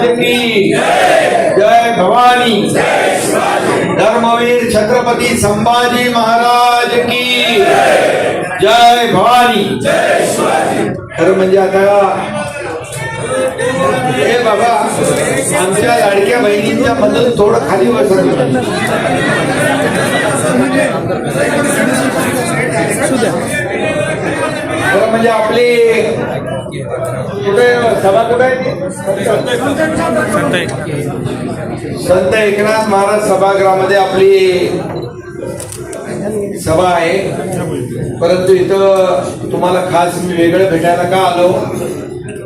महाराज की जय भवानी। धर्मवीर छत्रपती संभाजी महाराज की जय भवानी। खरं म्हणजे आता हे बाबा आमच्या लाडक्या बहिणींच्या मधून थोडं खाली बसत खरं म्हणजे आपली कुठे सभा कुठे आहे संत एकनाथ महाराज सभागृहामध्ये आपली सभा आहे. परंतु इथं तुम्हाला खास मी वेगळं भेटायला का आलो?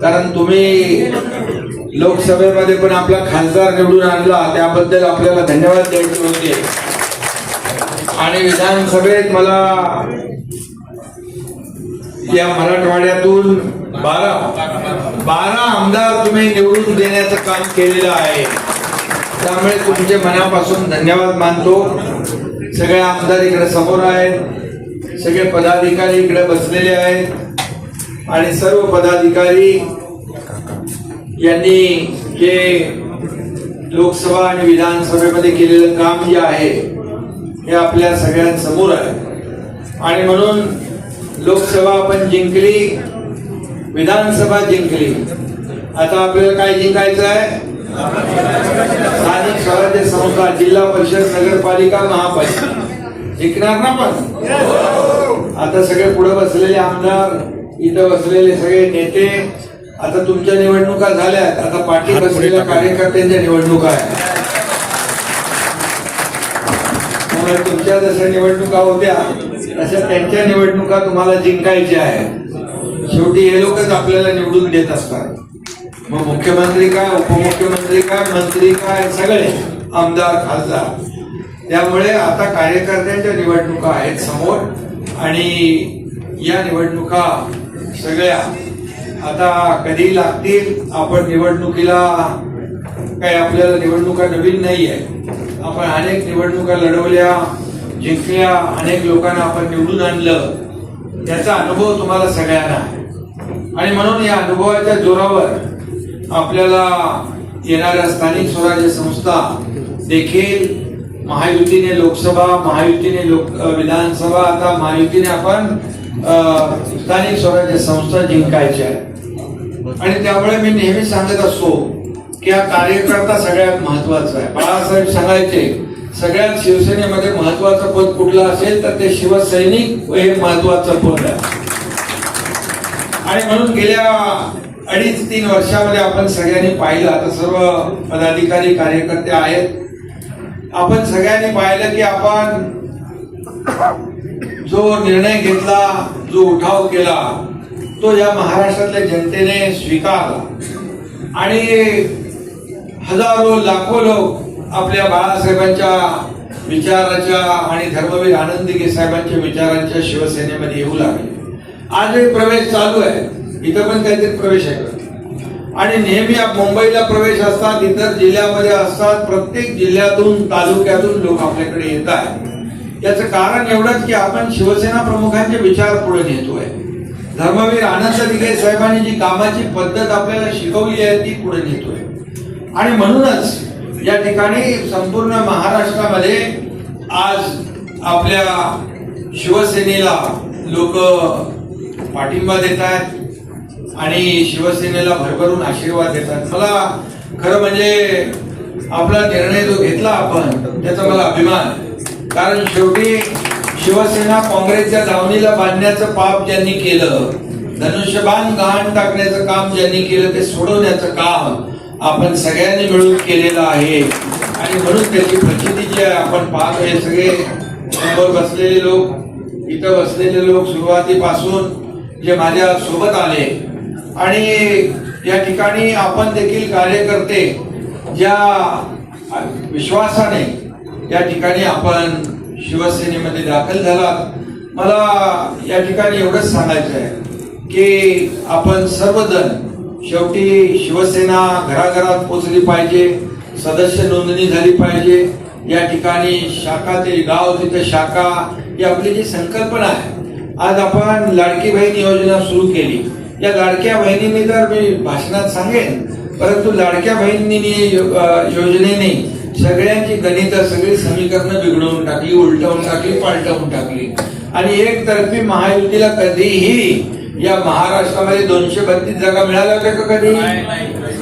कारण तुम्ही लोकसभेमध्ये पण आपला खासदार निवडून आणला त्याबद्दल आपल्याला धन्यवाद द्यायचे होते. आणि विधानसभेत मला या मराठवाड्यातून बारा बारा आमदार तुम्ही निवडून देण्याचं काम केलेलं आहे. त्यामुळे तुमचे मनापासून धन्यवाद मानतो. सगळे आमदार इकडे समोर आहेत. सगळे पदाधिकारी इकडे बसलेले आहेत. आणि सर्व पदाधिकारी यांनी जे लोकसभा आणि विधानसभेमध्ये केलेलं काम जे आहे हे आपल्या सगळ्यांसमोर आहे. आणि म्हणून लोकसभा आपण जिंकली विधानसभा जिंकली. आता आपल्याला काय जिंकायचं आहे? स्थानिक स्वराज्य संस्था जिल्हा परिषद नगरपालिका महापालिका. जिंकणार ना पण आता सगळे पुढे बसलेले आमदार इथं बसलेले सगळे नेते आता तुमच्या निवडणुका झाल्यात. आता पाठी बसलेल्या कार्यकर्त्यांच्या निवडणुका आहेत. तुमच्या जशा निवडणुका होत्या अशा त्यांच्या निवडणुका तुम्हाला जिंकायच्या आहेत. शेवटी हे लोकच आपल्याला निवडून देत असतात. मग मुख्यमंत्री काय उपमुख्यमंत्री काय मंत्री काय सगळे आमदार खासदार. त्यामुळे आता कार्यकर्त्यांच्या निवडणुका आहेत समोर आणि या निवडणुका सगळ्या आता कधी लागतील आपण निवडणुकीला काही आपल्याला निवडणुका नवीन नाही आहे आपण अनेक निवडणुका लढवल्या. जिंकल्या अनेक लोकांना आपण निवडून आणलं त्याचा अनुभव तुम्हाला सगळ्यांना आहे. आणि म्हणून या अनुभवाच्या जोरावर आपल्याला येणाऱ्या स्थानिक स्वराज्य संस्था देखील महायुतीने लोकसभा महायुतीने लोक विधानसभा आता महायुतीने आपण स्थानिक स्वराज्य संस्था जिंकायच्या आणि त्यामुळे मी नेहमी सांगत असतो की हा कार्यकर्ता सगळ्यात महत्त्वाचा आहे. बाळासाहेब सांगायचे सगळ्यात शिवसेनेमध्ये महत्वाचं पद कुठलं असेल तर ते शिवसैनिक हे महत्वाचं पद आहे. आणि म्हणून गेल्या अडीच तीन वर्षामध्ये आपण सगळ्यांनी पाहिलं आता सर्व पदाधिकारी कार्यकर्ते आहेत. आपण सगळ्यांनी पाहिलं की आपण जो निर्णय घेतला जो उठाव केला तो या महाराष्ट्रातल्या जनतेने स्वीकारला. आणि हजारो लाखो लोक आपल्या बाळासाहेबांच्या विचाराच्या आणि धर्मवीर आनंदी साहेबांच्या विचारांच्या शिवसेनेमध्ये येऊ लागले. आज प्रवेश चालू आहे. इथं पण काहीतरी प्रवेश आहे. आणि नेहमी मुंबईला प्रवेश असतात इतर जिल्ह्यामध्ये असतात प्रत्येक जिल्ह्यातून तालुक्यातून लोक आपल्याकडे येत आहेत. याचं कारण एवढंच की आपण शिवसेना प्रमुखांचे विचार पुढे नेतोय. धर्मवीर आनंद दिघे साहेबांनी जी कामाची पद्धत आपल्याला शिकवली आहे ती पुढे नेतोय. आणि म्हणूनच या ठिकाणी संपूर्ण महाराष्ट्रामध्ये आज आपल्या शिवसेनेला लोक पाठिंबा देत आहेत आणि शिवसेनेला भरभरून आशीर्वाद देतात मला खरं म्हणजे आपला निर्णय जो घेतला आपण त्याचा मला अभिमान कारण शेवटी शिवसेना काँग्रेसच्या धावणीला बांधण्याचं पाप ज्यांनी केलं धनुष्यबाण गहाण टाकण्याचं काम ज्यांनी केलं ते सोडवण्याचं काम आपण सगळ्यांनी मिळून केलेला आहे. आणि म्हणून त्याची प्रचिती जी आहे आपण पाहतोय सगळे समोर बसलेले लोक इथं बसलेले लोक सुरुवातीपासून जे माझ्या सोबत आले. आणि या ठिकाणी आपण देखील कार्यकर्ते ज्या विश्वासाने या ठिकाणी आपण शिवसेनेमध्ये दाखल झाला मला या ठिकाणी एवढंच सांगायचं आहे की आपण सर्वजण शेवटी शिवसेना घराघरात पोचली पाहिजे सदस्य नोंदणी झाली पाहिजे. या ठिकाणी शाखा ते गाव तिथे शाखा ही आपली जी संकल्पना आहे. आज आपण लाडकी बहीण योजना सुरू केली. या लाडक्या बहिणींनी तर मी भाषणात सांगेन परंतु लाडक्या बहिणींनी योजनेने सगळ्यांची गणित सगळी समीकरणं बिघडवून टाकली उलटवून टाकली पालटवून टाकली. आणि एकतर्फी महायुतीला कधीही या महाराष्ट्रामध्ये दोनशे बत्तीस जागा मिळाल्या होत्या का कधी?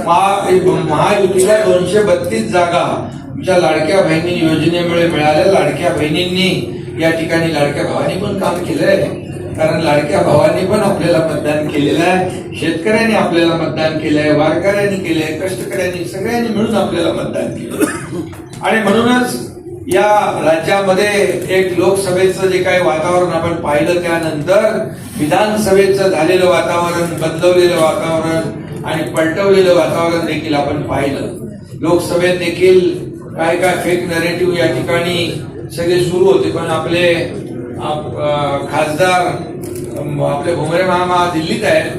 महा- महायुतीला दोनशे बत्तीस जागा आमच्या लाडक्या बहिणी योजनेमुळे मिळाल्या. लाडक्या बहिणींनी या ठिकाणी लाडक्या भावानी पण काम केलंय. कारण लाडक्या भावांनी पण आपल्याला मतदान केलेलं आहे. शेतकऱ्यांनी आपल्याला मतदान केलंय वारकऱ्यांनी केलंय कष्टकऱ्यांनी सगळ्यांनी मिळून आपल्याला मतदान केलं आणि म्हणूनच या राज्यामध्ये एक लोकसभेचं जे काही वातावरण आपण पाहिलं त्यानंतर विधानसभेचं झालेलं वातावरण बदलवलेलं वातावरण आणि पलटवलेलं वातावरण देखील आपण पाहिलं. लोकसभेत देखील काय काय फेक नरेटिव्ह या ठिकाणी सगळे सुरू होते पण आपले खासदार आपले भुमरे मामा दिल्लीत आहेत.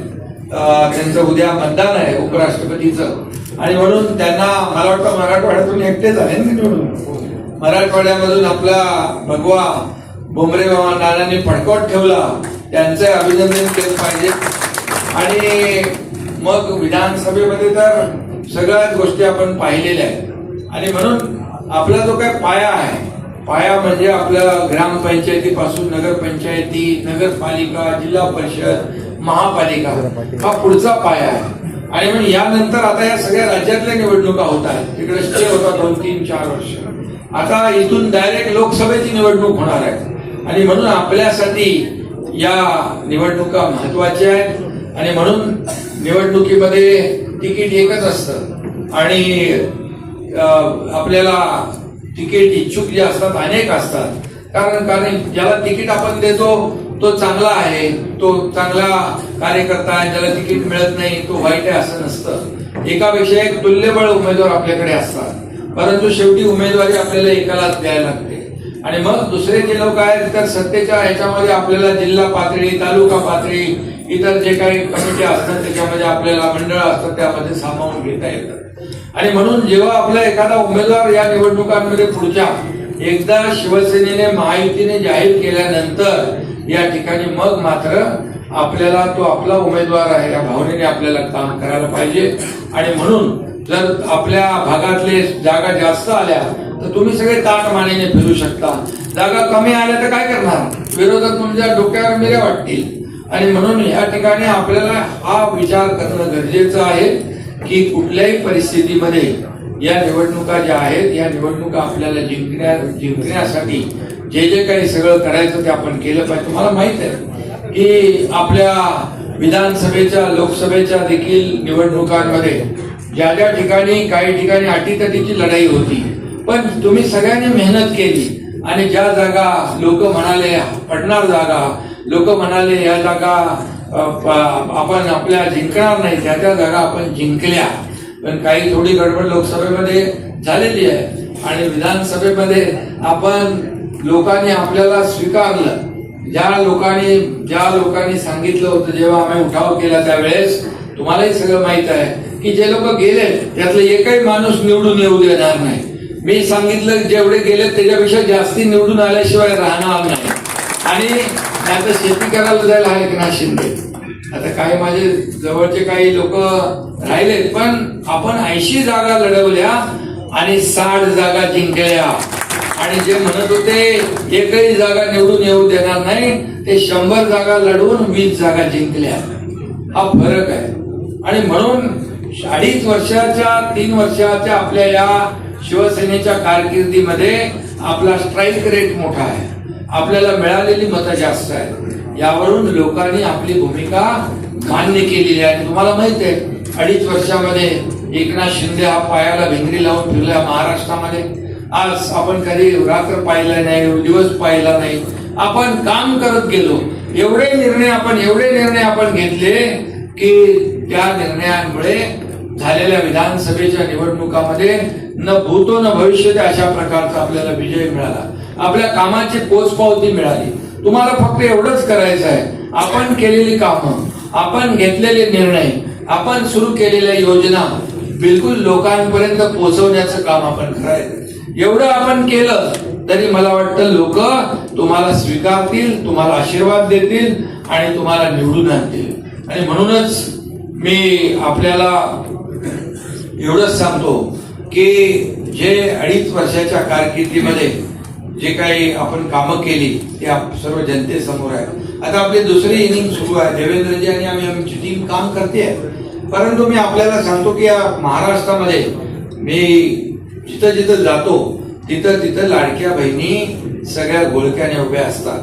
त्यांचं उद्या मतदान आहे उपराष्ट्रपतीचं. आणि म्हणून त्यांना मला वाटतं मराठवाड्यातून एकटे झाले ना निवडून मराठवाड्यामधून आपला भगवा बोंबरे बाबा नानांनी फडकवत ठेवला त्यांचं अभिनंदन केलं पाहिजे. आणि मग विधानसभेमध्ये तर सगळ्याच गोष्टी आपण पाहिलेल्या आहेत. आणि म्हणून आपला जो काय पाया आहे पाया म्हणजे आपल्या ग्रामपंचायतीपासून नगरपंचायती नगरपालिका जिल्हा परिषद महापालिका हा पुढचा पाया आहे. आणि म्हणून यानंतर आता या सगळ्या राज्यातल्या निवडणुका होत आहेत. तिकडे स्टे होता दोन तीन चार वर्ष. आता इथून डायरेक्ट लोकसभेची निवडणूक होणार आहे. आणि म्हणून आपल्यासाठी या निवडणुका महत्त्वाच्या आहेत. आणि म्हणून निवडणुकीमध्ये तिकीट एकच असतं. आणि आपल्याला तिकीट इच्छुक जे असतात अनेक असतात. कारण कारण ज्याला तिकीट आपण देतो तो चांगला आहे. तो चांगला कार्यकर्ता आहे ज्याला तिकीट मिळत नाही तो वाईट आहे असं नसतं. एकापेक्षा एक तुल्यबळ उमेदवार आपल्याकडे असतात. परंतु शेवटी उमेदवारी आपल्याला एकालाच द्यायला लागते. आणि मग दुसरे जे लोक आहेत तर सत्तेच्या ह्याच्यामध्ये आपल्याला जिल्हा पातळी तालुका पातळी इतर जे काही कमिटी असतात त्याच्यामध्ये आपल्याला मंडळ असतात त्यामध्ये सामावून घेता येतात आणि म्हणून जेव्हा आपला एखादा उमेदवार या निवडणुकांमध्ये पुढच्या एकदा शिवसेनेने महायुतीने जाहीर केल्यानंतर या ठिकाणी मग मात्र आपल्याला तो आपला उमेदवार आहे या भावनेने आपल्याला काम करायला पाहिजे. आणि म्हणून जर आपल्या भागातले जागा जास्त आल्या तर तुम्ही सगळे ताट मानेने फिरू शकता. जागा कमी आल्या तर काय करणार? विरोधक तुमच्या डोक्यावर मिऱ्या वाटतील. आणि म्हणून या ठिकाणी आपल्याला हा विचार करणं गरजेचं आहे की कुठल्याही परिस्थितीमध्ये या निवडणुका ज्या आहेत या निवडणुका आपल्याला जिंकण्या जिंकण्यासाठी जे जे काही सगळं करायचं ते आपण केलं पाहिजे. तुम्हाला माहीत आहे की आपल्या विधानसभेच्या लोकसभेच्या देखील निवडणुकांमध्ये ज्या ज्या ठिकाणी काही ठिकाणी अटीतटीची लढाई होती. पण तुम्ही सगळ्यांनी मेहनत केली. आणि ज्या जागा लोक म्हणाले पडणार जागा लोक म्हणाले या जागा आपण आपल्या जिंकणार नाही त्या त्या जागा आपण जिंकल्या. पण काही थोडी गडबड लोकसभेमध्ये झालेली आहे. आणि विधानसभेमध्ये आपण लोकांनी आपल्याला स्वीकारलं. ज्या लोकांनी ज्या लोकांनी सांगितलं होतं जेव्हा आम्ही उठाव केला त्यावेळेस तुम्हालाही सगळं माहीत आहे. की जे लोक गेले त्यातलं एकही माणूस निवडून येऊ देणार नाही. मी सांगितलं जेवढे गेले त्याच्यापेक्षा जास्ती निवडून आल्याशिवाय राहणार नाही. आणि आता शेती करायला जायला आहे एकनाथ शिंदे? आता काही माझे जवळचे काही लोक राहिलेत पण आपण ऐंशी जागा लढवल्या आणि साठ जागा जिंकल्या. आणि जे म्हणत होते एकही जागा निवडून येऊ देणार नाही ते शंभर जागा लढवून वीस जागा जिंकल्या. हा फरक आहे. आणि म्हणून अडीच वर्षाच्या तीन वर्षाच्या आपल्या या शिवसेनेच्या कारकिर्दीमध्ये आपला स्ट्राईक रेट मोठा आहे. आपल्याला मिळालेली मतं जास्त आहेत. यावरून लोकांनी आपली भूमिका मान्य केलेली आहे. तुम्हाला माहीत आहे अडीच वर्षामध्ये एकनाथ शिंदे हा पायाला भिंगरी लावून फिरला महाराष्ट्रामध्ये. आज आपण कधी रात्र पाहिला नाही दिवस पाहिला नाही. आपण काम करत गेलो. एवढे निर्णय आपण एवढे निर्णय आपण घेतले की त्या निर्णयांमुळे झालेल्या विधानसभेच्या निवडणुकामध्ये न भूतो न भविष्य अशा प्रकारचा आपल्याला विजय मिळाला. आपल्या कामाची पोचपावती मिळाली. तुम्हाला फक्त एवढंच करायचं आहे. आपण केलेली कामं आपण घेतलेले निर्णय आपण सुरू केलेल्या योजना बिलकुल लोकांपर्यंत पोहोचवण्याचं काम आपण करायचं एवढं आपण केलं तरी मला वाटतं लोक तुम्हाला स्वीकारतील तुम्हाला आशीर्वाद देतील आणि तुम्हाला निवडून आणतील. आणि म्हणूनच मी आपल्याला एवढंच सांगतो की जे अडीच वर्षाच्या कारकिर्दीमध्ये जे काही आपण कामं केली ते आप- सर्व जनतेसमोर आहे. आता आपली दुसरी इनिंग सुरू आहे. देवेंद्रजी आणि आम्ही आमची टीम काम करते आहे. परंतु मी आपल्याला सांगतो की या महाराष्ट्रामध्ये मी जिथं जिथं जातो तिथं तिथं लाडक्या बहिणी सगळ्या गोळक्याने उभ्या असतात.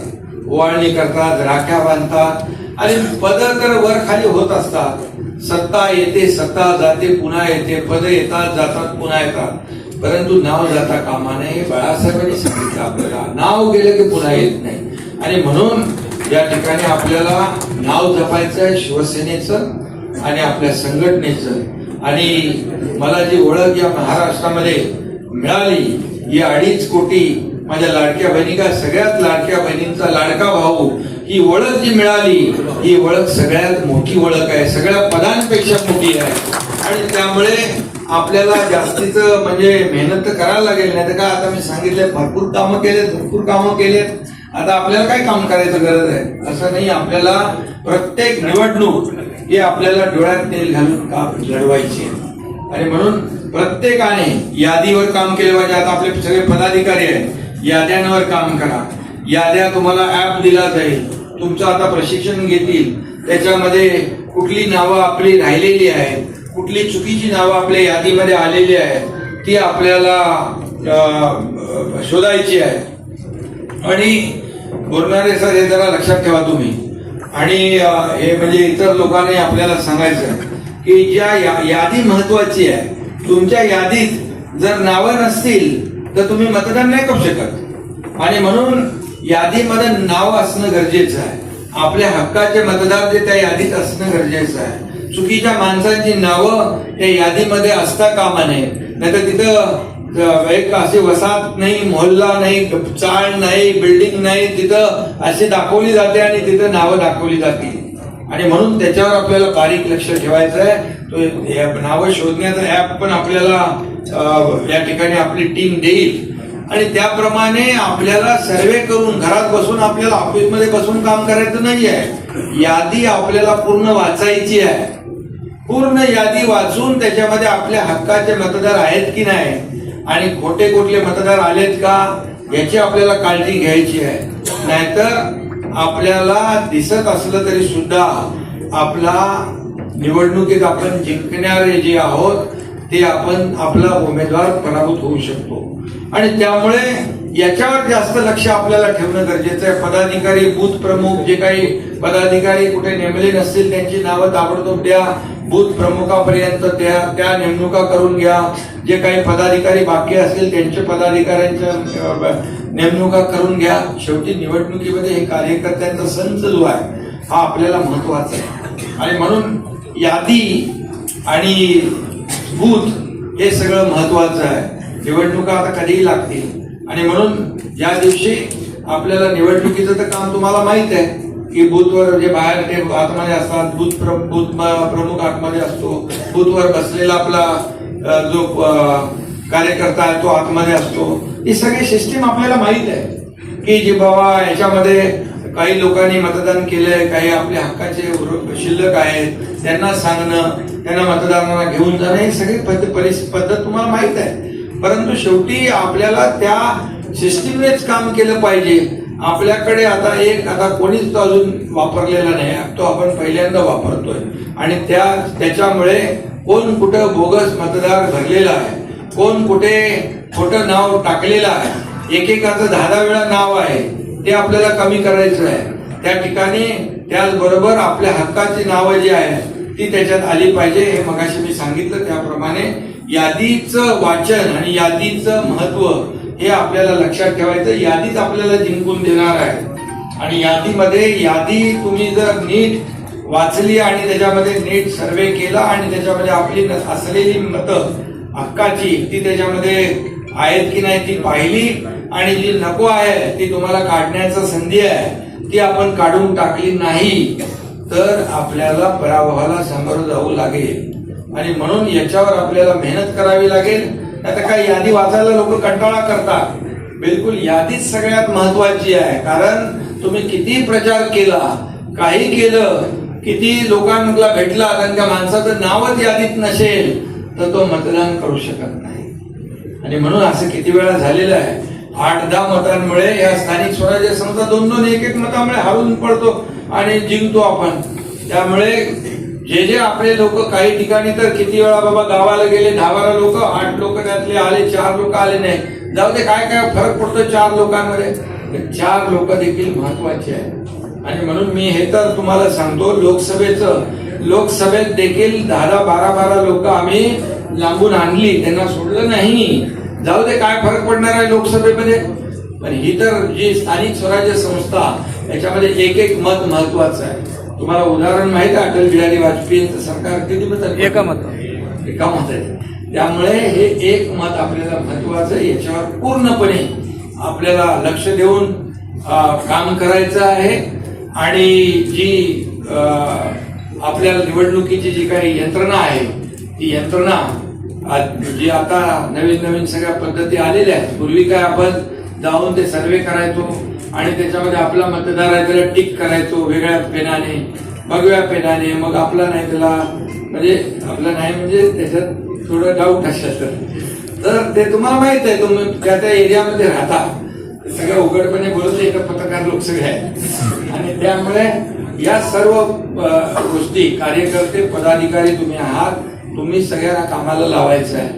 ओवाळणी करतात राख्या बांधतात. आणि पद तर वर खाली होत असतात. सत्ता येते सत्ता जाते पुन्हा येते पद येतात जातात पुन्हा येतात. परंतु नाव जाता कामा नये बाळासाहेबांनी सांगितलं आपल्याला. नाव गेलं की पुन्हा येत नाही. आणि म्हणून या ठिकाणी आपल्याला नाव जपायचं आहे शिवसेनेचं आणि आपल्या संघटनेचं. आणि मला जी ओळख या महाराष्ट्रामध्ये मिळाली ही अडीच कोटी माझ्या लाडक्या बहिणी का सगळ्यात लाडक्या बहिणींचा लाडका भाऊ ही ओळख जी मिळाली ही ओळख सगळ्यात मोठी ओळख आहे सगळ्या पदांपेक्षा मोठी आहे. आणि त्यामुळे आपल्याला जास्तीचं म्हणजे मेहनत तर करायला लागेल नाही तर काय आता मी सांगितलं भरपूर कामं केलेत भरपूर कामं केलेत. आता आपल्याला काय काम करायचं गरज आहे? असं नाही आपल्याला प्रत्येक निवडणूक ही आपल्याला डोळ्यात तेल घालून काम लढवायची आणि म्हणून प्रत्येकाने यादीवर काम केलं पाहिजे. आता आपले सगळे पदाधिकारी आहेत याद्यांवर काम करा. याद्या तुम्हाला ऍप दिला जाईल. तुमचं आता प्रशिक्षण घेतील. त्याच्यामध्ये कुठली नावं आपली राहिलेली आहेत कुठली चुकीची नावं आपल्या यादीमध्ये आलेली आहेत ती आपल्याला अं, शोधायची आहे. आणि बोलणारे सर हे जरा लक्षात ठेवा तुम्ही. आणि हे म्हणजे इतर लोकांनी आपल्याला सांगायचं की ज्या या- यादी महत्वाची आहे तुमच्या यादीत जर नावं नसतील तर तुम्ही मतदान नाही करू शकत. आणि म्हणून यादीमध्ये नाव असणं गरजेचं आहे. आपल्या हक्काचे मतदार जे त्या यादीत असणं गरजेचं आहे. चुकीच्या माणसांची नावं त्या यादीमध्ये असता कामा नये. नाहीतर तिथं एक अशी वसाहत नाही मोहल्ला नाही चाळ नाही बिल्डिंग नाही तिथं अशी दाखवली जाते आणि तिथं नावं दाखवली जातील आणि म्हणून त्याच्यावर आपल्याला बारीक लक्ष ठेवायचं आहे. तो नावं शोधण्याचा ऍप पण आपल्याला या ठिकाणी आपली टीम देईल. आणि त्याप्रमाणे आपल्याला सर्वे करून घरात बसून आपल्याला ऑफिसमध्ये बसून काम करायचं नाही आहे यादी आपल्याला पूर्ण वाचायची आहे. पूर्ण यादी वाचून त्याच्यामध्ये आपल्या हक्काचे मतदार आहेत की नाही? आणि खोटे कुठले मतदार आलेत का? याची आपल्याला काळजी घ्यायची आहे. नाहीतर आपल्याला दिसत असलं तरी सुद्धा आपला निवडणुकीत आपण जिंकणारे जे आहोत ते आपण आपला उमेदवार पराभूत होऊ शकतो. आणि त्यामुळे याच्यावर जास्त लक्ष आपल्याला ठेवणं गरजेचं आहे. पदाधिकारी बूथ प्रमुख जे काही पदाधिकारी कुठे नेमले नसतील त्यांची नावं ताबडतोब द्या. बूथ प्रमुखापर्यंत त्या त्या नेमणुका करून घ्या. जे काही पदाधिकारी बाकी असतील त्यांचे पदाधिकाऱ्यांच्या नेमणुका करून घ्या. शेवटी निवडणुकीमध्ये हे कार्यकर्त्यांचा संच जो आहे. हा आपल्याला महत्त्वाचा आहे. आणि म्हणून यादी आणि बूथ हे सगळं महत्वाचं आहे. निवडणुका आता कधीही लागतील. आणि म्हणून या दिवशी आपल्याला निवडणुकीचं तर काम तुम्हाला माहीत आहे की बूथवर जे बाहेर ते आतमध्ये असतात बूथ प्र बूथ प्रमुख आतमध्ये असतो बूथवर बसलेला आपला जो कार्यकर्ता आहे तो आतमध्ये असतो. ही सगळी सिस्टीम आपल्याला माहीत आहे की जे बाबा याच्यामध्ये काही लोकांनी मतदान केलंय काही आपल्या हक्काचे शिल्लक आहेत त्यांना सांगणं त्यांना मतदारांना घेऊन जाणं ही सगळी पद्धत परिस- पद्धत तुम्हाला माहीत आहे. परंतु शेवटी आपल्याला त्या सिस्टीमनेच काम केलं पाहिजे. आपल्याकडे आता एक आता कोणीच तो अजून वापरलेला नाही तो आपण पहिल्यांदा वापरतोय. आणि त्या त्याच्यामुळे कोण कुठं बोगस मतदार भरलेला आहे कोण कुठे खोटं नाव टाकलेलं आहे एकेकाचं दहा दहा वेळा नाव आहे ते आपल्याला कमी करायचं आहे. त्या ठिकाणी त्याचबरोबर आपल्या हक्काची नावं जी आहेत ती त्याच्यात आली पाहिजे हे मगाशी मी सांगितलं. त्याप्रमाणे यादीचं वाचन आणि यादीचं महत्त्व हे आपल्याला लक्षात ठेवायचं. यादीच आपल्याला जिंकून देणार आहे. आणि यादीमध्ये यादी तुम्ही जर नीट वाचली आणि त्याच्यामध्ये नीट सर्वे केला आणि त्याच्यामध्ये आपली असलेली मतं हक्काची ती त्याच्यामध्ये आहेत की नाही ती पाहिली आणि जी नको आहे ती तुम्हाला काढण्याचा संधी आहे ती आपण काढून टाकली नाही. तर आपल्याला पराभवाला सामोरं जाऊ लागेल. आणि म्हणून याच्यावर आपल्याला मेहनत करावी लागेल. आता काय यादी वाचायला लोक कंटाळा करतात. बिलकुल यादीच सगळ्यात महत्वाची आहे. कारण तुम्ही किती प्रचार केला काही केलं किती लोकांना भेटला कारण त्या माणसाचं नावच यादीत नसेल तर तो मतदान करू शकत नाही. आणि म्हणून असं किती वेळा झालेलं आहे. आठ दहा मतांमुळे या स्थानिक स्वराज्य संस्था दोन दोन एक एक मतामुळे हारून पडतो. आणि जिंकतो आपण. त्यामुळे जे जे आपले लोक काही ठिकाणी तर किती वेळा बाबा गावाला गेले दहा बारा लोक आठ लोक त्यातले आले चार लोक आले नाही. जाऊ दे काय काय फरक पडतो चार लोकांमध्ये? चार लोक देखील महत्त्वाचे आहेत. आणि म्हणून मी हे तर तुम्हाला सांगतो लोकसभेचं लोकसभेत देखील दहा दहा बारा बारा लोक आम्ही लांबून आणली त्यांना सोडलं नाही. जाऊ दे काय फरक पडणार आहे लोकसभेमध्ये? पण ही तर जी स्थानिक स्वराज्य संस्था याच्यामध्ये एक एक मत महत्वाचं आहे. तुम्हाला उदाहरण माहीत आहे अटल बिहारी वाजपेयींचं सरकार किती मत एका मत. एका मत आहे. त्यामुळे हे एक मत आपल्याला महत्वाचं आहे याच्यावर पूर्णपणे आपल्याला लक्ष देऊन काम करायचं आहे. आणि जी आपल्याला निवडणुकीची जी काही यंत्रणा आहे ती यंत्रणा जी आता नवीन नवीन सगळ्या पद्धती आलेल्या आहेत. पूर्वी काय आपण जाऊन ते सर्वे करायचो आणि त्याच्यामध्ये आपला मतदार आहे त्याला टिक करायचो वेगळ्या पेनाने भगव्या पेनाने. मग आपला नाही त्याला म्हणजे आपला नाही म्हणजे त्याच्यात थोडं डाऊट असेल तर ते तुम्हाला माहीत आहे तुम्ही त्या त्या एरियामध्ये राहता सगळं उघडपणे बोलत एका पत्रकार लोक सगळे आहेत. आणि त्यामुळे या सर्व गोष्टी कार्यकर्ते पदाधिकारी तुम्ही आहात तुम्ही सगळ्यांना कामाला लावायचं आहे.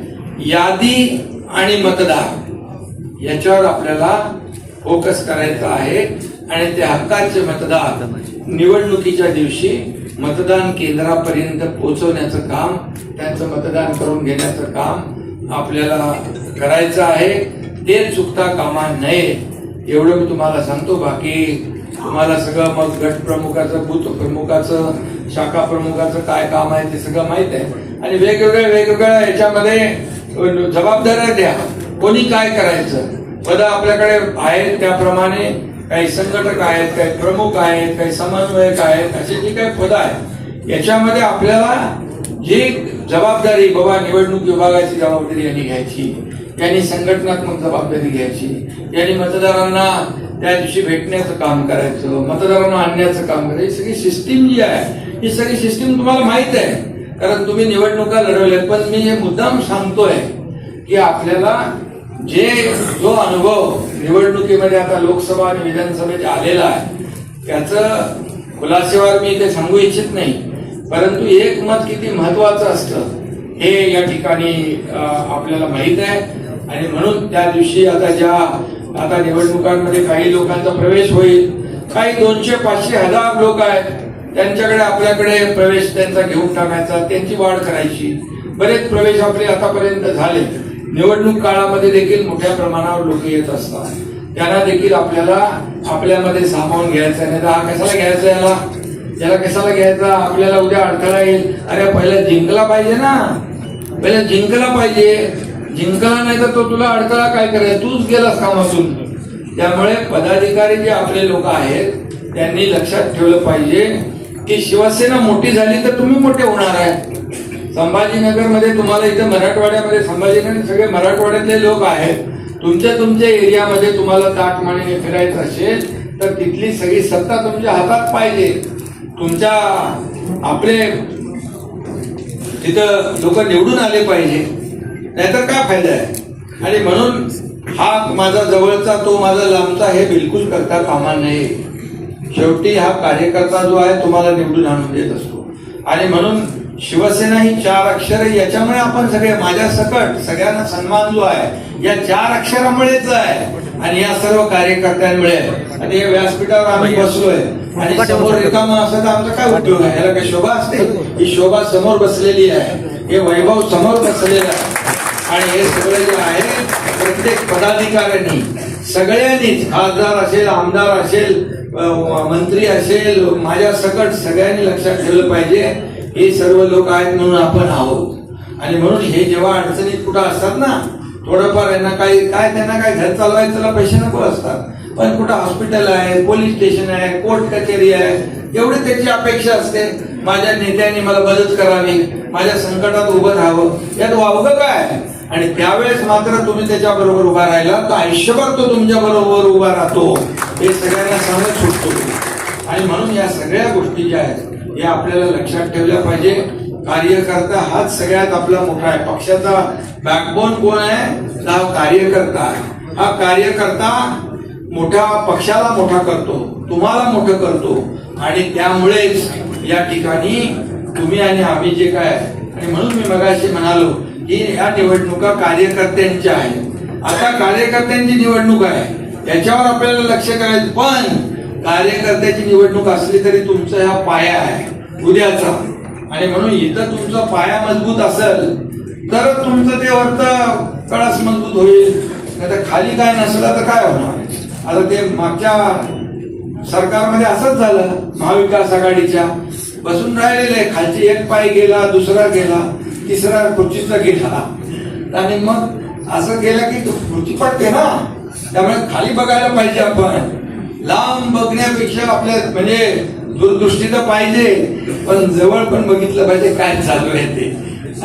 यादी आणि मतदार याच्यावर आपल्याला फोकस करायचा आहे आणि ते हक्काचे मतदार निवडणुकीच्या दिवशी मतदान केंद्रापर्यंत पोहोचवण्याचं काम त्यांचं मतदान करून घेण्याचं काम आपल्याला करायचं आहे. ते चुकता कामा नये एवढं मी तुम्हाला सांगतो. बाकी तुम्हाला सगळं मग गट प्रमुखाचं बूथ प्रमुखाचं शाखा प्रमुखाचं काय काम आहे ते सगळं माहीत आहे. आणि वेगवेगळ्या वेगवेगळ्या याच्यामध्ये जबाबदाऱ्या द्या. कोणी काय करायचं? पद आपल्याकडे आहेत त्याप्रमाणे काही संघटक आहेत काही प्रमुख आहेत काही समन्वयक आहेत असे जे काही पद आहेत याच्यामध्ये आपल्याला जी जबाबदारी बाबा निवडणूक विभागाची जबाबदारी यांनी घ्यायची यांनी संघटनात्मक जबाबदारी घ्यायची यांनी मतदारांना त्या दिवशी भेटण्याचं काम करायचं मतदारांना आणण्याचं काम करायचं ही सगळी सिस्टीम जी आहे ही सगळी सिस्टीम तुम्हाला माहीत आहे. कारण तुम्ही निवडणुका लढवल्यात पण मी हे मुद्दाम सांगतोय की आपल्याला जे जो अनुभव निवडणुकीमध्ये आता लोकसभा आणि विधानसभेत आलेला आहे त्याचं खुलासेवर मी ते सांगू इच्छित नाही. परंतु एक मत किती महत्वाचं असतं हे या ठिकाणी आपल्याला माहीत आहे. आणि म्हणून त्या दिवशी आता ज्या आता निवडणुकांमध्ये काही लोकांचा प्रवेश होईल काही दोनशे पाचशे हजार लोक आहेत त्यांच्याकडे आपल्याकडे प्रवेश त्यांचा घेऊन टाकायचा त्यांची वाढ करायची. बरेच प्रवेश आपले आतापर्यंत झाले. निवडणूक काळामध्ये देखील मोठ्या प्रमाणावर लोक येत असतात. त्यांना देखील आपल्याला आपल्यामध्ये सामावून घ्यायचं नाही तर हा कशाला घ्यायचा याला? याला कशाला घ्यायचा? आपल्याला उद्या अडथळा येईल. अरे पहिला जिंकला पाहिजे ना. पहिला जिंकला पाहिजे. जिंकला नाही तर तो तुला अडथळा काय करायचा तूच गेलास कामातून. त्यामुळे पदाधिकारी जे आपले लोक आहेत त्यांनी लक्षात ठेवलं पाहिजे की शिवसेना मोठी झाली तर तुम्ही मोठे होणार आहे. संभाजीनगरमध्ये तुम्हाला इथं मराठवाड्यामध्ये संभाजीनगर सगळे मराठवाड्यातले लोक आहेत. तुमच्या तुमच्या एरियामध्ये तुम्हाला ताटमानेने फिरायचं असेल तर तिथली सगळी सत्ता तुमच्या हातात पाहिजे. तुमच्या आपले तिथं लोक निवडून आले पाहिजे. नाहीतर काय फायदा आहे? आणि म्हणून हा माझा जवळचा तो माझा लांबचा हे बिलकुल करता कामा नये. शेवटी हा कार्यकर्ता जो आहे तुम्हाला निवडून आणून देत असतो. आणि म्हणून शिवसेना ही चार अक्षर याच्यामुळे आपण सगळे माझ्या सकट सगळ्यांना सन्मान जो आहे या चार अक्षरामुळेच आहे. आणि या सर्व कार्यकर्त्यांमुळे. आणि या व्यासपीठावर आम्ही बसलोय. आणि समोर रिकामा असं तर आमचा काय उपयोग आहे? याला काही शोभा असते? ही शोभा समोर बसलेली आहे. हे वैभव समोर बसलेलं आहे. आणि हे सगळं जे आहे प्रत्येक पदाधिकाऱ्यांनी सगळ्यांनीच खासदार असेल आमदार असेल मंत्री असेल माझ्या सकट सगळ्यांनी लक्षात ठेवलं पाहिजे. हे सर्व लोक आहेत म्हणून आपण आहोत. आणि म्हणून हे जेव्हा अडचणीत कुठं असतात ना थोडंफार यांना काही काय त्यांना काय घर चालवायचं त्याला पैसे नको असतात. पण कुठं हॉस्पिटल आहे पोलीस स्टेशन आहे कोर्ट कचेरी आहे एवढी त्याची अपेक्षा असते. माझ्या नेत्यांनी मला मदत करावी माझ्या संकटात उभं राहावं यात वावगं काय? आणि त्यावेळेस मात्र तुम्ही त्याच्या बरोबर उभा राहिला तर आयुष्यभर तो तुमच्या बरोबर उभा राहतो. हे सगळ्यांना सांगत सुटतो. आणि म्हणून या सगळ्या गोष्टी ज्या आहेत या आपल्याला लक्षात ठेवल्या पाहिजे. कार्यकर्ता हाच सगळ्यात आपला मोठा आहे. पक्षाचा बॅकबोन कोण आहे? तर हा कार्यकर्ता आहे. हा कार्यकर्ता मोठ्या पक्षाला मोठा करतो तुम्हाला मोठं करतो. आणि त्यामुळेच या ठिकाणी तुम्ही आणि आम्ही जे काय आणि म्हणून मी मगाशी म्हणालो की या निवडणुका कार्यकर्त्यांच्या आहेत. आता कार्यकर्त्यांची निवडणूक आहे. याच्यावर आपल्याला लक्ष करायचं. पण कार्यकर्त्याची निवडणूक असली तरी तुमचा हा पाया आहे उद्याचा. आणि म्हणून इथं तुमचा पाया मजबूत असेल तर तुमचं ते अर्थ कळस मजबूत होईल. नाही तर खाली काय नसलं तर काय होणार? आता ते मागच्या सरकारमध्ये असंच झालं महाविकास आघाडीच्या. बसून राहिलेले खालची एक पाय गेला दुसरा गेला तिसरा खुर्चीचा गेला. आणि मग असं गेलं की खुर्ची पडते ना? त्यामुळे खाली बघायला पाहिजे आपण. लांब बघण्यापेक्षा आपल्या म्हणजे दूरदृष्टी तर पाहिजे पण जवळ पण बघितलं पाहिजे काय चालू आहे ते.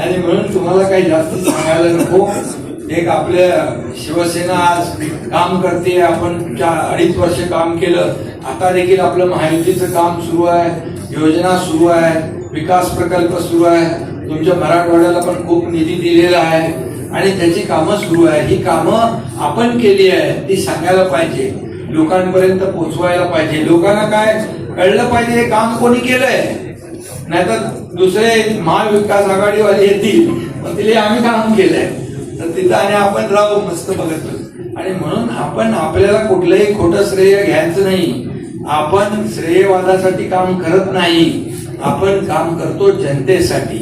आणि म्हणून तुम्हाला काही जास्त सांगायला नको. एक आपल्या शिवसेना आज काम करते आपण चार अडीच वर्ष काम केलं. आता देखील आपलं महायुतीचं काम सुरू आहे योजना सुरू आहे विकास प्रकल्प सुरू आहे. तुमच्या मराठवाड्याला पण खूप निधी दिलेला आहे. आणि त्याची कामं सुरू आहे. ही कामं आपण केली आहे ती सांगायला पाहिजे. लोकांपर्यंत पोहोचवायला पाहिजे. लोकांना काय कळलं पाहिजे हे काम कोणी केलंय? नाहीतर दुसरे महाविकास आघाडीवाले येतील पण तिथे आम्ही काम केलंय. तर तिथं आणि आपण राहू मस्त बघत. आणि म्हणून आपण आपल्याला कुठलंही खोटं श्रेय घ्यायचं नाही. आपण श्रेयवादासाठी काम करत नाही. आपण काम करतो जनतेसाठी.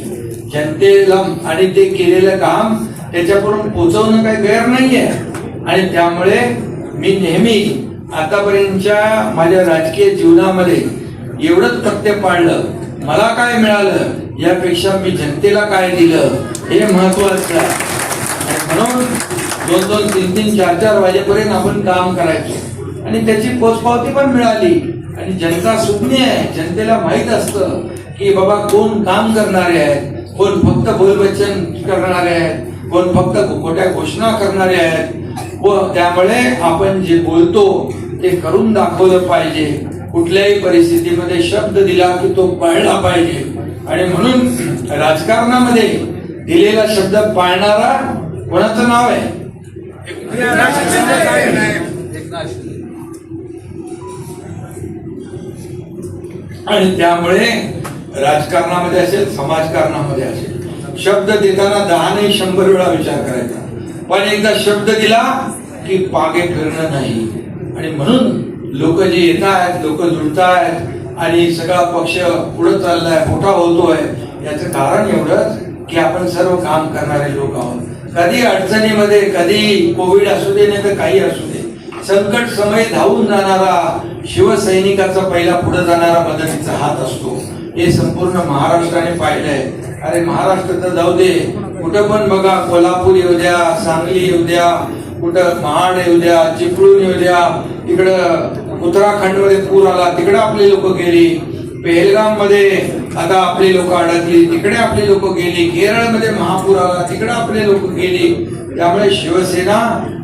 जनतेला आणि ते केलेलं काम त्याच्याकडून पोचवणं काही गैर नाहीये. आणि त्यामुळे मी नेहमी आतापर्यंतच्या माझ्या राजकीय जीवनामध्ये एवढंच तथ्य पाळलं मला काय मिळालं यापेक्षा मी जनतेला काय दिलं हे महत्वाचं आहे. म्हणून दोन दोन तीन तीन चार चार वाजेपर्यंत आपण काम करायचो. आणि त्याची पोचपावती पण मिळाली. आणि जनता सुज्ञ आहे. जनतेला माहीत असतं की बाबा कोण काम करणारे आहेत कोण फक्त बोलबच्चन करणारे आहेत कोण फक्त खोट्या घोषणा करणारे आहेत व त्यामुळे आपण जे बोलतो ते करून दाखवलं पाहिजे. कुठल्याही परिस्थितीमध्ये शब्द दिला की तो पाळला पाहिजे. आणि म्हणून राजकारणामध्ये दिलेला शब्द पाळणारा कोणाचं नाव आहे? आणि त्यामुळे राजकारणामध्ये असेल समाजकारणामध्ये असेल. शब्द देताना दहा नाही शंभर वेळा विचार करायचा. पण एकदा शब्द दिला की पागे फिरणं नाही. आणि म्हणून लोक जे येत आहेत लोक जुळत आहेत आणि सगळा पक्ष पुढे चाललाय मोठा होतोय याचं कारण एवढंच की आपण सर्व काम करणारे लोक आहोत. कधी अडचणीमध्ये कधी कोविड असू दे नाही तर काही असू दे. संकट समय धावून जाणारा शिवसैनिकाचा पहिला पुढे जाणारा मदतीचा हात असतो. हे संपूर्ण महाराष्ट्राने पाहिलंय. अरे महाराष्ट्र तर जाऊ दे कुठं पण बघा कोल्हापूर येऊ द्या सांगली येऊ द्या कुठं महाड येऊ द्या चिपळूण येऊ द्या तिकडं उत्तराखंडमध्ये पूर आला तिकडे आपली लोक गेली. पेहलगाममध्ये आता आपली लोक अडकली तिकडे आपली लोक गेली. केरळमध्ये महापूर आला तिकडे आपले लोक गेली. त्यामुळे शिवसेना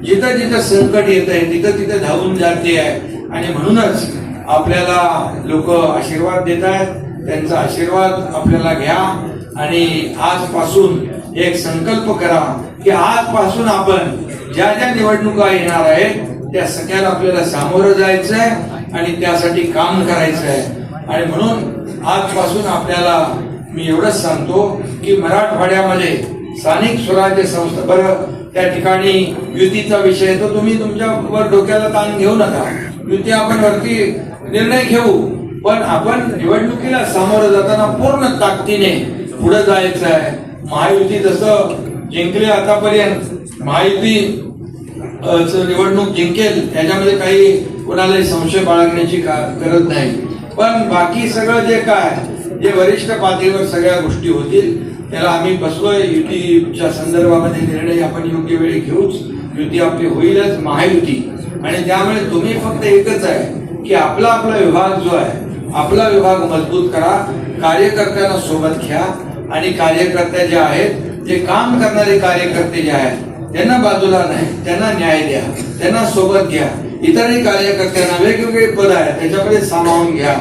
जिथं जिथं संकट येत आहे तिथं तिथं धावून जाते आहे. आणि म्हणूनच आपल्याला लोक आशीर्वाद देत आहेत त्यांचा आशीर्वाद आपल्याला घ्या. आणि आजपासून एक संकल्प करा की आजपासून आपण ज्या ज्या निवडणुका येणार आहेत त्या सगळ्याला आपल्याला सामोरं जायचं आहे आणि त्यासाठी काम करायचं आहे आणि म्हणून आजपासून आपल्याला मी एवढंच सांगतो की मराठवाड्यामध्ये स्थानिक स्वराज्य संस्था बरं त्या ठिकाणी युतीचा विषय तो तुम्ही तुमच्या वर डोक्याला ताण घेऊ नका. युती आपण वरती निर्णय घेऊ पण आपण निवडणुकीला सामोरं जाताना पूर्ण ताकदीने पुढे जायचं आहे महायुती जसं जिंकले आतापर्यंत महायुती निवडणूक जिंकेल त्याच्यामध्ये काही कोणालाही संशय बाळगण्याची का- गरज नाही. पण बाकी सगळं जे काय जे वरिष्ठ पातळीवर सगळ्या गोष्टी होतील त्याला आम्ही बसलोय. युतीच्या संदर्भामध्ये निर्णय आपण योग्य वेळी घेऊच युती आपली होईलच महायुती. आणि त्यामुळे तुम्ही फक्त एकच आहे की आपला आपला विभाग जो आहे आपला विभाग मजबूत करा कार्यकर्त्यांना सोबत घ्या आणि कार्यकर्ते जे आहेत जे काम करणारे कार्यकर्ते जे आहेत त्यांना बाजूला नाही त्यांना न्याय द्या त्यांना सोबत घ्या. इतरही कार्यकर्त्यांना वेगवेगळे पद आहेत त्याच्यामध्ये सामावून घ्या.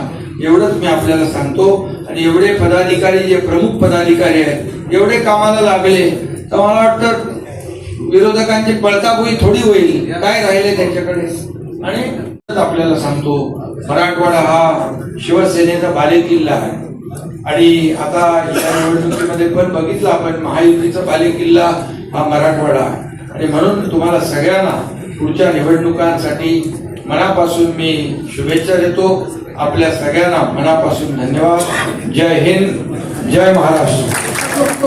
एवढंच मी आपल्याला सांगतो. आणि एवढे पदाधिकारी जे प्रमुख पदाधिकारी आहेत एवढे कामाला लागले तर मला वाटतं विरोधकांची पळताबोई थोडी होईल. काय राहिले त्यांच्याकडे? आणि आपल्याला सांगतो मराठवाडा हा शिवसेनेचा बालेकिल्ला आहे. आणि आता या निवडणुकीमध्ये पण बघितलं आपण महायुतीचा बालेकिल्ला हा मराठवाडा. आणि म्हणून तुम्हाला सगळ्यांना पुढच्या निवडणुकांसाठी मनापासून मी शुभेच्छा देतो. आपल्या सगळ्यांना मनापासून धन्यवाद. जय हिंद जय महाराष्ट्र.